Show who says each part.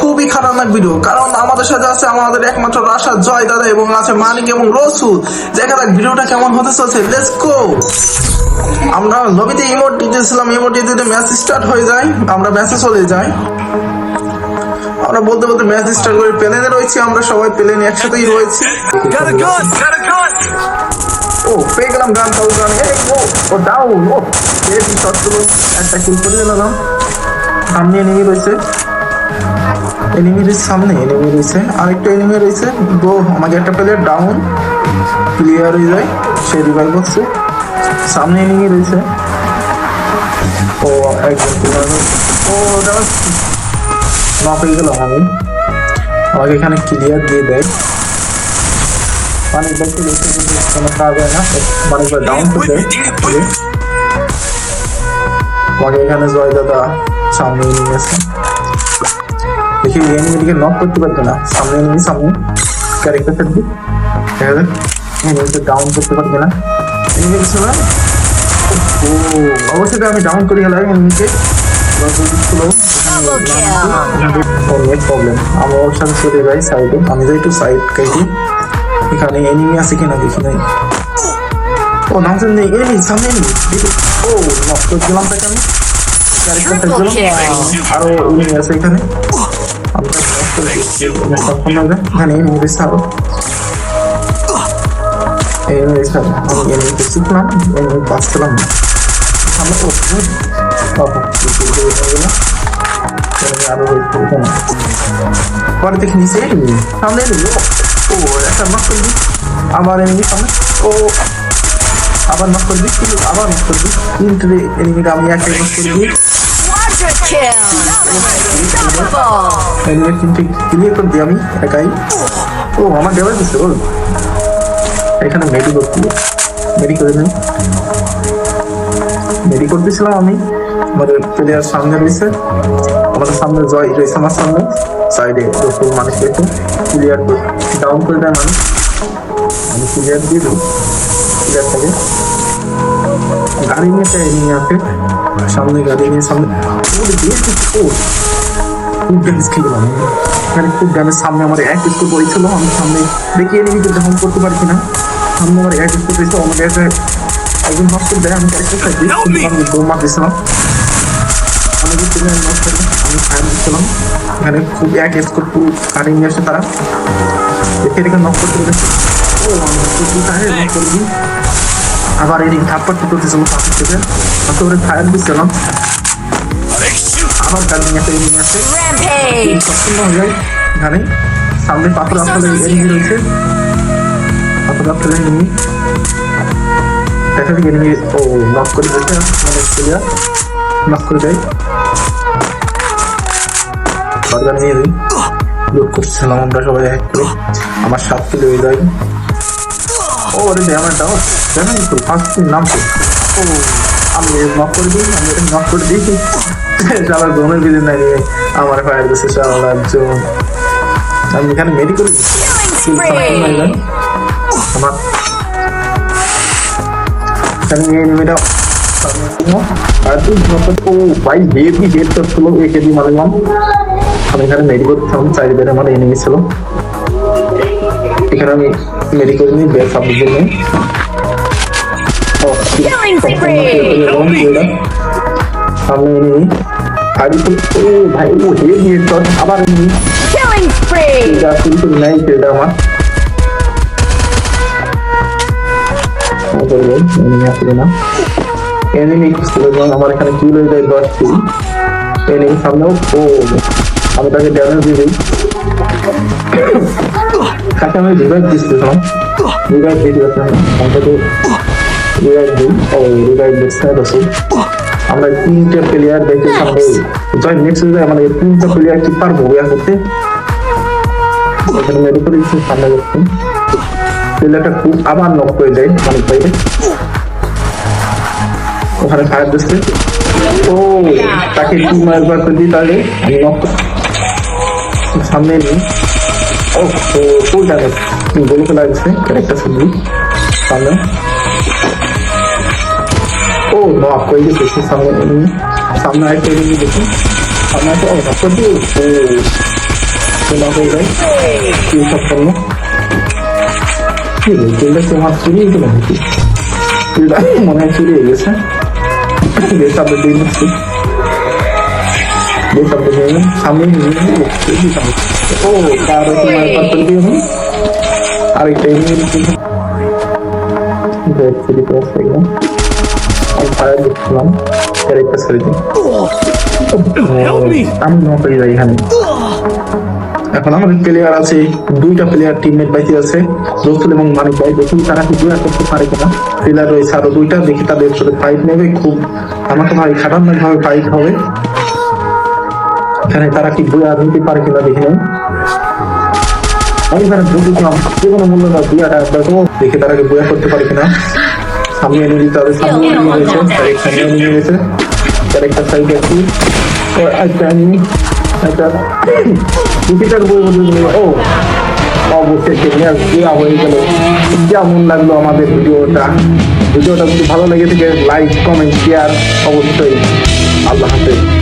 Speaker 1: খুবই খারাপনাক ভিডিও। কারণ আমাদের সাথে আছে আমাদের একমাত্র রাশা জয় দাদা এবং আছে মানিক এবং রসুল। দেখা যাক ভিডিওটা কেমন হতে চলছে আমরা লবিতে ইমোট দিতেছিলাম ইমোট দিতে ম্যাচ স্টার্ট হয়ে যায়, আমরা ম্যাচে চলে যাই। আমরা বলতে বলতে ম্যাচ স্টার্ট করে প্লেনে রয়েছি আমরা সবাই প্লেনে একসাথেই রয়েছি! ও পেয়ে গেলাম গান পাউ গান এই ও ও ডাউন ও পেয়েছি শটগুলো একটা কিল করে দিলাম সামনে এনিমি রয়েছে। এনিমির সামনে এনিমি রয়েছে। আরেকটা এনিমি রয়েছে। গো আমাকে একটা প্লেয়ার ডাউন ক্লিয়ার হয়ে যায় সে রিভাইভ হচ্ছে। সামনে এনিমি রয়েছে। ও একজন ও নক হয়ে। আমাকে এখানে ক্লিয়ার দিয়ে দেয়। অনেক দেখতে কিন্তু কোনো কাজ হয় না। মানুষরা ডাউন করতে আমাকে এখানে জয় দাদা করতে পারবে না। সামনে সামনে। ক্যারেক্টার থাকবে দেখা ডাউন করতে পারবে না। এনিমি ও, অবশ্যই আমি ডাউন করে গেলাম এনিমিকে প্রবলেম আমি ওর সাথে যাই সাইডে আমি যাই একটু সাইড কাইটি এখানে এনিমি আছে কিনা দেখি নাই ও নামছেন নেই এনিমি সামনে ও নষ্ট দিলাম তাকে আমি আরও এনিমি আছে এখানে এখানে এনিমি রয়েছে আরও এনিমি রয়েছে আরও। আমি এনিমিকে শিখলাম এনিমি বাঁচছিলাম না রয়েছে এখানে পরে দেখি নিচে এনিমি সামনে এনিমি ও ও একটা নক করে দিই আবার নক কিন্তু আবার নক করে দিই কিন্তু এনিমিটা আমি একে নক করে দিই
Speaker 2: Quadra kill! Double!
Speaker 1: এনিমি কিন্তু ক্লিয়ার করে দিই আমি একাই ও আমার দেওয়া দিচ্ছে এখানে মেডি করতে মেডি করে দিই মেডি করতেছিলাম আমি। আমাদের প্লেয়ার সামনে রয়েছে। আমাদের সামনে জয় রয়েছে আমার সামনে। সাইডে রসুল মানুষ দেখে ক্লিয়ার ডাউন করে দেয় মানুষ। আমি ক্লিয়ার দিয়ে দিই ক্লিয়ার থাকে। গাড়ি নিয়ে চাই নিয়ে আছে। সামনে গাড়ি নিয়ে সামনে। খুব ড্যামেজ খেলাম এখানে খুব ড্যামেজ সামনে আমার এক স্কোর করেছিল আমি সামনে দেখি এনিমিকে ডাউন করতে পারছি না সামনে আমার এক করেছে আমাকে একটা একজন নষ্ট দেয় আমি ক্যারেক্টার থাকি আমি মারতেছিলাম আমি যে তুমি নষ্ট আমি ফায়ার দিচ্ছিলাম এখানে খুব এক স্কোর পুরো কাটিয়ে নিয়ে আসে তারা। দেখে নক করতে পেরেছে ও নক করে দিই আবার এদিকে থাপ্পড় করতেছিল পাশের থেকে। তারপরে ফায়ার দিচ্ছিলাম আবার গাড়ি নিয়ে আসে এদিকে আসে। হয়ে যায়। এখানে সামনে পাথর আসলে এনিমি রয়েছে। পাথর আসলে এনিমি দেখা যায় এনিমি ও নক করে দিয়েছে আমাদের প্লেয়ার নক করে দেয় বারবার নিয়ে দিই লুট করছিলাম আমরা সবাই এক করে আমার সাত কিলো হয়ে যায় ও আরে আমার দাও জানেন তো ফার্স্ট নাম তো ও আমি নক করে দিই আমি এটা নক করে দিই শালার ঘুমের বিদিন নাই। আমার ফায়ার দিচ্ছে শালার একজন আমি এখানে মেডি করে দিচ্ছি আমার এখানে এনিমিটা আর তুই যখন ও ভাই হেভি হেড করছিল এই হেভি মারলাম আমি এখানে মেডি করছিলাম চারি বেড়ে আমার এনিমি ছিল এখানে আমি মেডি করে নিই ও,
Speaker 2: Killing spree!
Speaker 1: সামনে এনিমি আর ও ভাই ও হেভি হেড আবার! যা কিন্তু নাই সেটা আমার এনিমি আসলে না। এনিমি আমার এখানে কিল হয়ে যায় দশটি এনিমি সামনেও ও আমি তাকে ড্যামেজ দিয়ে দিই। তাকে আমি রিভাইভ দিচ্ছিলাম রিভাইভ দিয়ে দিয়েছিলাম আমি তাকে রিভাইভ দিই। ও রিভাইভ দিচ্ছে রসুল আমরা তিনটে প্লেয়ার দেখে সামনে জয় নেক্সট যায় আমাদের তিনটা প্লেয়ার কি পারব? ইয়া করতে ওখানে মেডিকেল সামনে যাচ্ছে। ছেলেটা খুব আবার নক করে যায় অনেক বাইরে ওখানে ফায়ার দিচ্ছে ও তাকে একটু একবার করে দিই তাহলে আমি নক সামনে নিই ও ফুল ড্যামেজ বলে ফেলা গেছে ক্যারেক্টার শুনবি সামনে ও নক দিয়েছে সে সামনে। সামনে আরেকটা এনিমি দেখুন সামনে একটা ও নক করে দিয়ে ও নক হয়ে যায় কি সম্পন্ন কি রে কিলটা কি আমার চুরি হয়েছিল নাকি মনে হয় চুরি হয়ে গেছে বেশ আপনি দিয়ে নিচ্ছি। বেশ আপনি দিয়ে নিন। সামনে ও তার তোমার পার্সেন্ট দিয়ে নিন। আরেকটা আমি ফায়ার দেখছিলাম ক্যারেক্টার ছেড়ে দিই আমি নক যাই এখানে। এখন আমাদের প্লেয়ার আছে, দুইটা প্লেয়ার টিমমেট বাইতে আছে দোস্তুল এবং মানিক ভাই। দেখুন তারা কি দুয়া করতে পারে কিনা? প্লেয়ার রয়েছে আরও দুইটা, দেখি তাদের সাথে ফাইট নেবে। খুব আমাকে ভাই খাটান্নক ভাবে ফাইট হবে। এখানে তারা কি দুয়া নিতে পারে কিনা দেখে আমি এখানে যে কোনো মূল্য না দুয়াটা দেখো তারা কি দুয়া করতে পারে কিনা। সামনে এনে দিতে হবে, সামনে এনে তার তার একটা সাইড বই বলে ও, অবশ্যই দেওয়া হয়ে গেল। কেমন লাগল আমাদের ভিডিওটা। ভিডিওটা যদি ভালো লেগে থাকে লাইক কমেন্ট শেয়ার অবশ্যই। আল্লাহ হাফেজ।